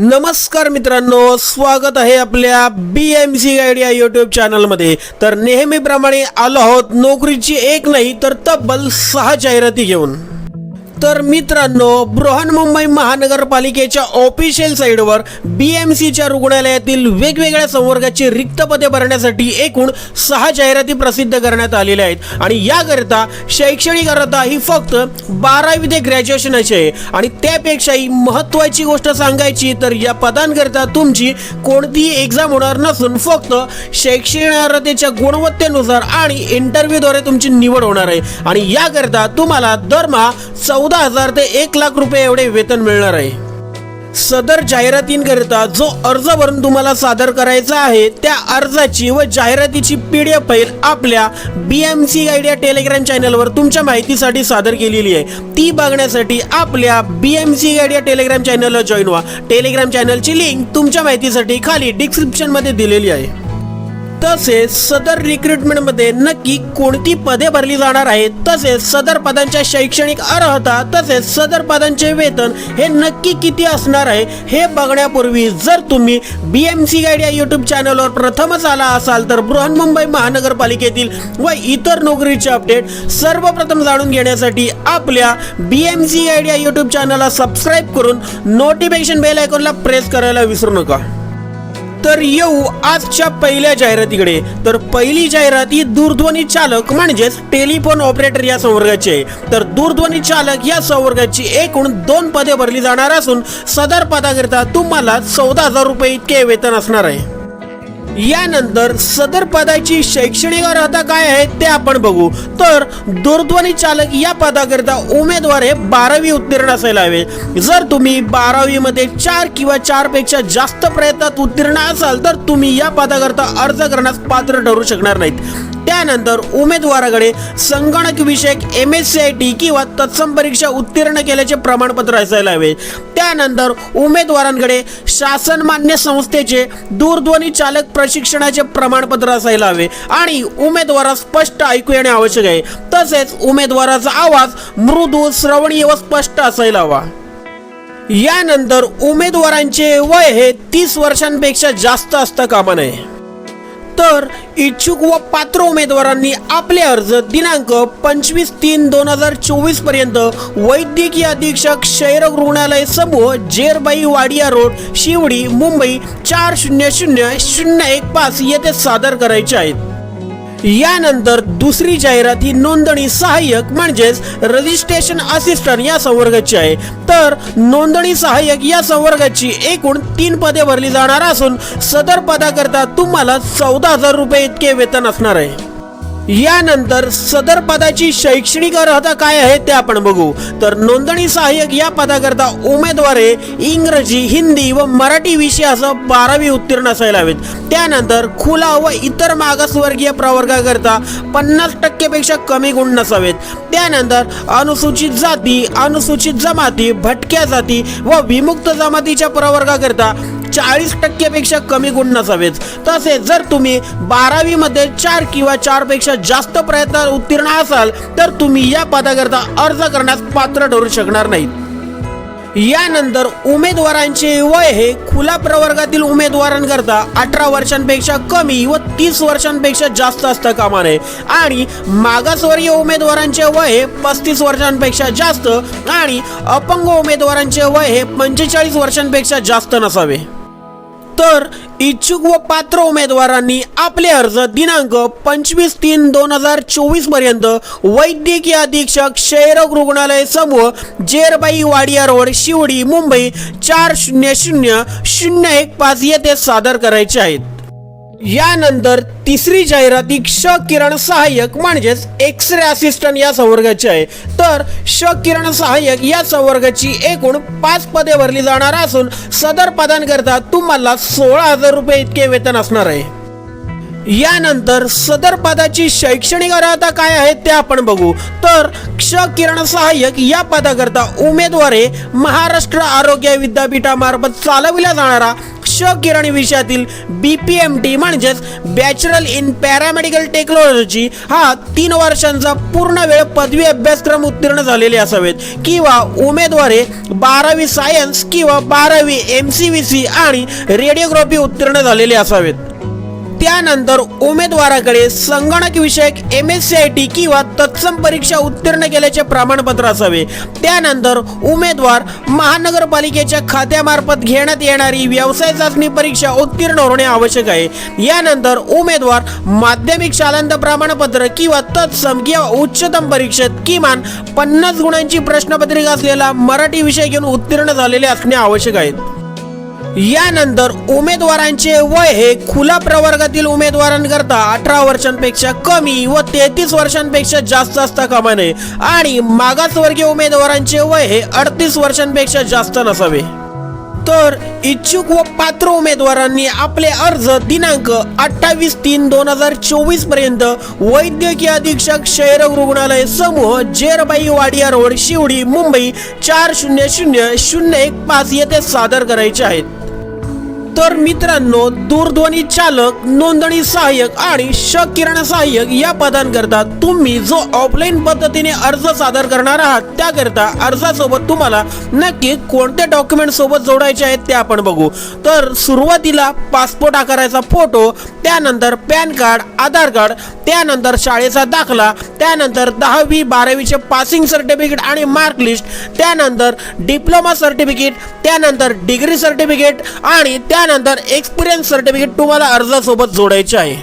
नमस्कार मित्रांनो स्वागत आहे आपल्या बी एम सी गाईड या यूट्यूब चॅनलमध्ये तर नेहमीप्रमाणे आलो आहोत नोकरीची एक नाही तर तब्बल सहा जाहिराती घेऊन. तर मित्रांनो बृहन्मुंबई महानगरपालिकेच्या ऑफिशियल साईडवर बी एम सीच्या रुग्णालयातील वेगवेगळ्या संवर्गाची रिक्त पदे भरण्यासाठी एकूण सहा जाहिराती प्रसिद्ध करण्यात आलेल्या आहेत. आणि याकरिता शैक्षणिक अर्हता ही फक्त बारावी ते ग्रॅज्युएशनची आहे. आणि त्यापेक्षाही महत्त्वाची गोष्ट सांगायची तर या पदांकरिता तुमची कोणतीही एक्झाम होणार नसून फक्त शैक्षणिक अर्हतेच्या गुणवत्तेनुसार आणि इंटरव्ह्यूद्वारे तुमची निवड होणार आहे. आणि याकरिता तुम्हाला दरमहा चौदा चौदा हजार ते एक लाख रुपये एवढे वेतन मिळणार आहे. सदर जाहिरातींकरिता जो अर्ज भरून तुम्हाला सादर करायचा आहे त्या अर्जाची व जाहिरातीची पी डी एफ फाईल आपल्या बी एम सी गाईड या टेलिग्राम चॅनलवर तुमच्या माहितीसाठी सादर केलेली आहे. ती बघण्यासाठी आपल्या बी एम सी गाईड या टेलिग्राम चॅनलला जॉईन व्हा. टेलिग्राम चॅनलची लिंक तुमच्या माहितीसाठी खाली डिस्क्रिप्शनमध्ये दिलेली आहे. तसेच सदर रिक्रुटमेंटमध्ये नक्की कोणती पदे भरली जाणार आहेत? तसेच सदर पदांच्या शैक्षणिक अर्हता तसेच सदर पदांचे वेतन हे नक्की किती असणार आहे? हे बघण्यापूर्वी जर तुम्ही बी एम सी गाईड या यूट्यूब चॅनलवर प्रथमच आला असाल तर बृहन्मुंबई महानगरपालिकेतील व इतर नोकरीचे अपडेट सर्वप्रथम जाणून घेण्यासाठी आपल्या बी एम सी गाईड या यूट्यूब चॅनलला सबस्क्राईब करून नोटिफिकेशन बेल आयकॉनला प्रेस करायला विसरू नका. तर येऊ आजच्या पहिल्या जाहिरातीकडे. तर पहिली जाहिरात ही दूरध्वनी चालक म्हणजेच टेलिफोन ऑपरेटर या संवर्गाची आहे. तर दूरध्वनी चालक या संवर्गाची एकूण दोन पदे भरली जाणार असून सदर पदाकरिता तुम्हाला चौदा हजार रुपये इतके वेतन असणार आहे. यानंतर सदर पदाची शैक्षणिक अर्हता काय आहे ते आपण बघू. तर दूरध्वनी चालक या पदाकरिता उमेदवार हे बारावी उत्तीर्ण असायला हवे. जर तुम्ही बारावी मध्ये चार किंवा चारपेक्षा जास्त प्रयत्नात उत्तीर्ण असाल तर तुम्ही या पदाकरिता अर्ज करण्यास पात्र ठरू शकणार नाहीत. त्यानंतर उमेदवाराकडे संगणक विषयक M S C I T किंवा तत्सम परीक्षा उत्तीर्ण केल्याचे प्रमाणपत्र असायला हवे. त्यानंतर उमेदवारांकडे शासन मान्य संस्थेचे दूरध्वनी चालक प्रशिक्षणाचे प्रमाणपत्र असायला हवे आणि उमेदवारास स्पष्ट ऐकू येणे आवश्यक आहे. तसेच उमेदवाराचा आवाज मृदू श्रवणीय व स्पष्ट असायला हवा. यानंतर उमेदवारांचे वय हे तीस वर्षांपेक्षा जास्त असता कामा नये तर इच्छुक व पात्र उमेदवारांनी आपले अर्ज दिनांक पंचवीस तीन दोन हजार चोवीसपर्यंत वैद्यकीय अधीक्षक क्षयरोग रुग्णालय समूह जेरबाई वाडिया रोड शिवडी मुंबई चार शून्य शून्य शून्य एक पाच येथे सादर करायचे आहेत. यानंतर दुसरी जाहिरात ही नोंदणी सहाय्यक म्हणजेच रजिस्ट्रेशन असिस्टंट या संवर्गाची आहे. तर नोंदणी सहाय्यक या संवर्गाची एकूण तीन पदे भरली जाणार असून सदर पदाकरता तुम्हाला चौदा हजार रुपये इतके वेतन असणार आहे. यानंतर सदर पदाची शैक्षणिक अर्हता काय आहे ते आपण बघू. तर नोंदणी सहाय्यक या पदाकरता उमेदवारे इंग्रजी हिंदी व मराठी विषयासह बारावी उत्तीर्ण असायला हवेत. त्यानंतर खुला व इतर मागासवर्गीय प्रवर्गाकरता पन्नास टक्केपेक्षा कमी गुण नसावेत. त्यानंतर अनुसूचित जाती अनुसूचित जमाती भटक्या जाती व विमुक्त जमातीच्या प्रवर्गाकरता चाळीस टक्केपेक्षा कमी गुण नसावेत. तसेच जर तुम्ही बारावीमध्ये चार किंवा चारपेक्षा जास्त प्रयत्न उत्तीर्ण असाल तर तुम्ही या पदाकरता अर्ज करण्यास पात्र ठरू शकणार नाहीत. यानंतर उमेदवारांचे वय हे खुला प्रवर्गातील उमेदवारांकरता अठरा वर्षांपेक्षा कमी व तीस वर्षांपेक्षा जास्त असता कामा नये आणि मागासवर्गीय उमेदवारांचे वय हे पस्तीस वर्षांपेक्षा जास्त आणि अपंग उमेदवारांचे वय हे पंचेचाळीस वर्षांपेक्षा जास्त नसावे. तर इच्छुक व पात्र उमेदवारांनी आपले अर्ज दिनांक पंचवीस तीन दोन हजार चोवीसपर्यंत वैद्यकीय अधीक्षक क्षयरोग रुग्णालय समूह जेरबाई वाडिया रोड शिवडी मुंबई चार शून्य शून्य शून्य एक पाच येथे सादर करायचे आहेत. यानंतर तिसरी जाहिरात ही क्ष किरण सहाय्यक म्हणजेच एक्स रे असिस्टंट या संवर्गाची आहे. तर श किरण सहाय्यक या संवर्गाची एकूण पाच पदे भरली जाणार असून सदर पदांकरता तुम्हाला सोळा हजार रुपये इतके वेतन असणार आहे. यानंतर सदर पदाची शैक्षणिक अर्हता काय आहे ते आपण बघू. तर क्ष किरण सहाय्यक या पदाकरता उमेदवारे महाराष्ट्र आरोग्य विद्यापीठामार्फत चालविला जाणारा क्ष किरण विषयातील बी पी एम टी म्हणजेच बॅचलर इन पॅरामेडिकल टेक्नॉलॉजी हा तीन वर्षांचा पूर्ण वेळ पदवी अभ्यासक्रम उत्तीर्ण झालेले असावेत. किंवा उमेदवारे बारावी सायन्स किंवा बारावी एम सी व्ही सी आणि रेडिओग्राफी उत्तीर्ण झालेले असावेत. त्यानंतर उमेदवाराकडे संगणक विषयक M S C I T किंवा तत्सम परीक्षा उत्तीर्ण केल्याचे प्रमाणपत्र असावे. त्यानंतर उमेदवार महानगरपालिकेच्या खात्यामार्फत घेण्यात येणारी व्यवसाय चाचणी परीक्षा उत्तीर्ण होणे आवश्यक आहे. यानंतर उमेदवार माध्यमिक शालांत प्रमाणपत्र किंवा तत्सम किंवा उच्चतम परीक्षेत किमान पन्नास गुणांची प्रश्नपत्रिका असलेला मराठी विषय घेऊन उत्तीर्ण झालेले असणे आवश्यक आहे. यानंतर उमेदवारांचे वय हे खुला प्रवर्गातील उमेदवारांकरता अठरा वर्षांपेक्षा कमी व तेहतीस वर्षांपेक्षा जास्त असता कामा नये. आणि मागासवर्गीय उमेदवारांचे वय हे अडतीस वर्षांपेक्षा जास्त नसावे. तर इच्छुक व पात्र उमेदवारांनी आपले अर्ज दिनांक अठ्ठावीस तीन दोन हजार चोवीसपर्यंत वैद्यकीय अधीक्षक शहर रुग्णालय समूह जेरबाई वाडिया रोड शिवडी मुंबई चार शून्य शून्य शून्य एक पाच येथे सादर करायचे आहेत. तर मित्रांनो दूरध्वनी चालक नोंदणी सहाय्यक आणि श किरण सहाय्यक या पदांकरता तुम्ही जो ऑफलाईन पद्धतीने अर्ज सादर करणार आहात त्याकरता अर्जासोबत तुम्हाला नक्की कोणते डॉक्युमेंट सोबत जोडायचे आहेत ते आपण बघू. तर सुरुवातीला पासपोर्ट आकाराचा फोटो त्यानंतर पॅन कार्ड आधार कार्ड त्यानंतर शाळेचा दाखला त्यानंतर दहावी बारावीचे पासिंग सर्टिफिकेट आणि मार्क लिस्ट त्यानंतर डिप्लोमा सर्टिफिकेट त्यानंतर डिग्री सर्टिफिकेट आणि त्या त्यानंतर एक्सपिरियन्स सर्टिफिकेट तुम्हाला अर्जासोबत जोडायचे आहे.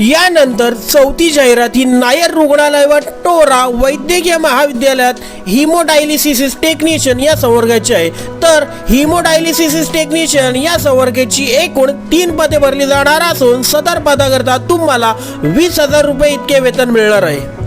यानंतर चौथी जाहिरात ही नायर रुग्णालय व टोरा वैद्यकीय महाविद्यालयात हिमोडायलिसिस टेक्निशियन या संवर्गाची आहे. तर हिमोडायलिसिस टेक्निशियन या संवर्गाची एकूण तीन पदे भरली जाणार असून सदर पदाकरता तुम्हाला वीस हजार रुपये इतके वेतन मिळणार आहे.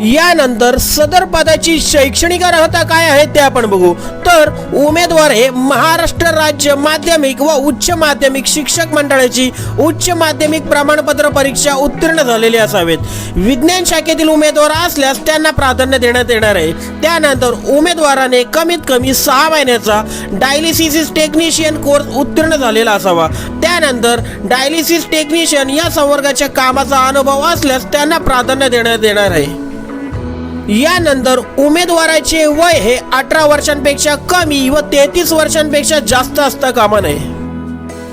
यानंतर सदर पदाची शैक्षणिक अर्हता काय आहे ते आपण बघू. तर उमेदवार हे महाराष्ट्र राज्य माध्यमिक व उच्च माध्यमिक शिक्षक मंडळाची उच्च माध्यमिक प्रमाणपत्र परीक्षा उत्तीर्ण झालेली असावेत. विज्ञान शाखेतील उमेदवार असल्यास त्यांना प्राधान्य देण्यात येणार आहे. त्यानंतर उमेदवाराने कमीत कमी सहा महिन्याचा डायलिसिस टेक्निशियन कोर्स उत्तीर्ण झालेला असावा. त्यानंतर डायलिसिस टेक्निशियन या संवर्गाच्या कामाचा अनुभव असल्यास त्यांना प्राधान्य देण्यात येणार आहे. यानंतर उमेदवाराचे वय हे अठरा वर्षांपेक्षा कमी व तेहतीस वर्षांपेक्षा जास्त असता कामा नये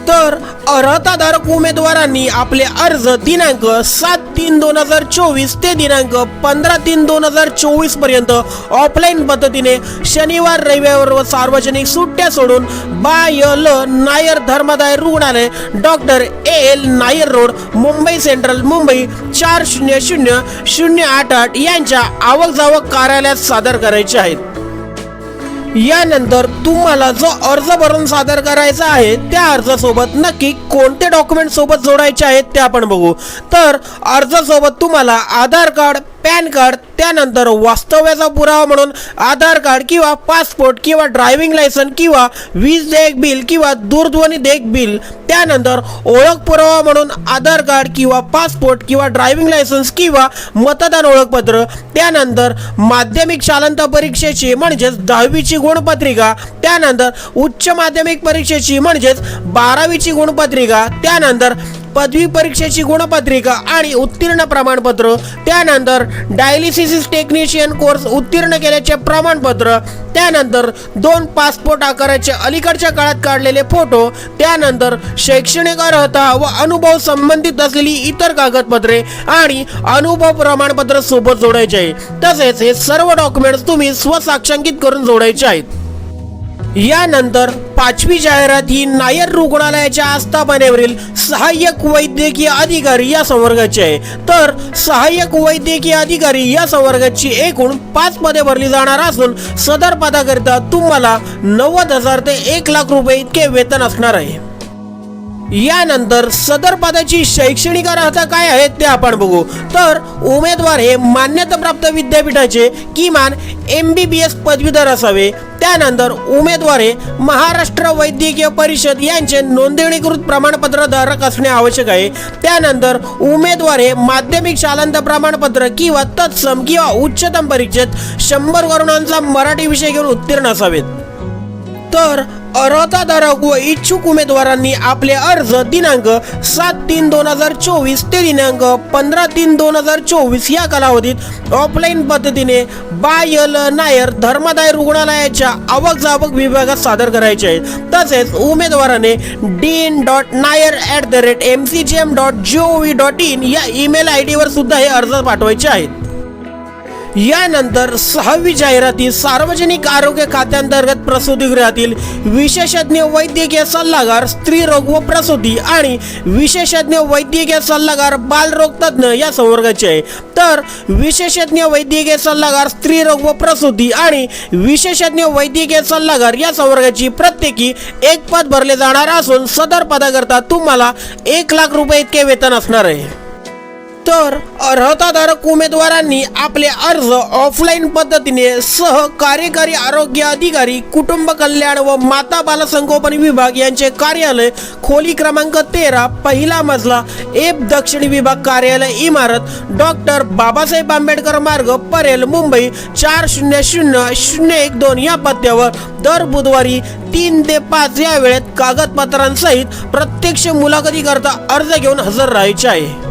तर अर्हताधारक उमेदवारांनी आपले अर्ज दिनांक सात तीन दोन हजार चोवीस ते दिनांक पंधरा तीन दोन हजार चोवीसपर्यंत ऑफलाईन पद्धतीने शनिवार रविवार व सार्वजनिक सुट्ट्या सोडून बाय ल नायर धर्मादाय रुग्णालय doctor A L Nair road Mumbai central Mumbai चार शून्य शून्य शून्य आठ आठ यांच्या आवक जावक कार्यालयात सादर करायचे आहेत. यानंतर तुम्हाला जो अर्ज भरून सादर करायचा आहे त्या अर्जासोबत नक्की कोणते डॉक्युमेंट सोबत जोडायचे आहेत ते आपण बघू. तर अर्जासोबत तुम्हाला आधार कार्ड पॅन कार्ड त्यानंतर वास्तव्याचा पुरावा म्हणून आधार कार्ड किंवा पासपोर्ट किंवा ड्रायव्हिंग लायसन किंवा वीज देयक बिल किंवा दूरध्वनी देयक बिल त्यानंतर ओळख पुरावा म्हणून आधार कार्ड किंवा पासपोर्ट किंवा ड्रायव्हिंग लायसन्स किंवा मतदान ओळखपत्र त्यानंतर माध्यमिक शालांत परीक्षेची म्हणजेच दहावीची गुणपत्रिका त्यानंतर उच्च माध्यमिक परीक्षेची म्हणजेच बारावीची गुणपत्रिका त्यानंतर पदवी परीक्षेची गुणपत्रिका आणि उत्तीर्ण प्रमाणपत्र त्यानंतर डायलिसिस टेक्निशियन कोर्स उत्तीर्ण केल्याचे प्रमाणपत्र त्यानंतर दोन पासपोर्ट आकाराचे अलीकडच्या काळात काढलेले फोटो त्यानंतर शैक्षणिक अर्हता व अनुभव संबंधित असलेली इतर कागदपत्रे आणि अनुभव प्रमाणपत्र सोबत जोडायचे आहे. तसेच हे सर्व डॉक्युमेंट्स तुम्ही स्वसाक्षांकित करून जोडायचे आहेत. यानंतर पाचवी जाहिरात ही नायर रुग्णालयाच्या आस्थापनेवरील सहाय्यक वैद्यकीय अधिकारी या संवर्गाची आहे. तर सहाय्यक वैद्यकीय अधिकारी या संवर्गाची एकूण पाच पदे भरली जाणार असून सदर पदाकरिता तुम्हाला नव्वद हजार ते एक लाख रुपये इतके वेतन असणार आहे. यानंतर सदर पदाची शैक्षणिक अर्हता काय आहे ते आपण बघू. तर उमेदवार हे मान्यताप्राप्त विद्यापीठाचे किमान एम बी बी एस पदवीधर असावे. त्यानंतर उमेदवार हे महाराष्ट्र वैद्यकीय परिषद यांचे नोंदणीकृत प्रमाणपत्र धारक असणे आवश्यक आहे. त्यानंतर उमेदवार हे माध्यमिक शालांत प्रमाणपत्र किंवा तत्सम किंवा उच्चतम परीक्षेत शंभर वरुणांचा मराठी विषय घेऊन उत्तीर्ण असावेत. तर अर्हताधारक व इच्छुक उमेदवारांनी आपले अर्ज दिनांक सात तीन दोन हजार चोवीस ते दिनांक पंधरा तीन दोन हजार चोवीस या कालावधीत ऑफलाईन पद्धतीने बायल नायर धर्मादाय रुग्णालयाच्या आवक जावक विभागात सादर करायचे आहेत. तसेच उमेदवाराने dean dot Nair at the rate M C G M dot G O V dot in या ईमेल आय डीवर सुद्धा हे अर्ज पाठवायचे आहेत. यानंतर सहावी जाहिराती सार्वजनिक आरोग्य खात्यांतर्गत प्रसूतीगृहातील विशेषज्ञ वैद्यकीय सल्लागार स्त्रीरोग व प्रसूती आणि विशेषज्ञ वैद्यकीय सल्लागार बालरोग तज्ज्ञ या संवर्गाचे आहे. तर विशेषज्ञ वैद्यकीय सल्लागार स्त्री रोग व प्रसूती आणि विशेषज्ञ वैद्यकीय सल्लागार या संवर्गाची प्रत्येकी एक पद भरले जाणार असून सदर पदाकरता तुम्हाला एक लाख रुपये इतके वेतन असणार आहे. तर अर्हताधारक उमेदवारांनी आपले अर्ज ऑफलाईन पद्धतीने सह कार्यकारी आरोग्य अधिकारी कुटुंब कल्याण व माता बालसंगोपन विभाग यांचे कार्यालय खोली क्रमांक तेरा पहिला मजला एप दक्षिण विभाग कार्यालय इमारत डॉक्टर बाबासाहेब आंबेडकर मार्ग परेल मुंबई चार शून्य शून्य शून्य एक दोन या पत्त्यावर दर बुधवारी तीन ते पाच या वेळेत कागदपत्रांसहित प्रत्यक्ष मुलाखतीकरता अर्ज घेऊन हजर राहायचे आहे.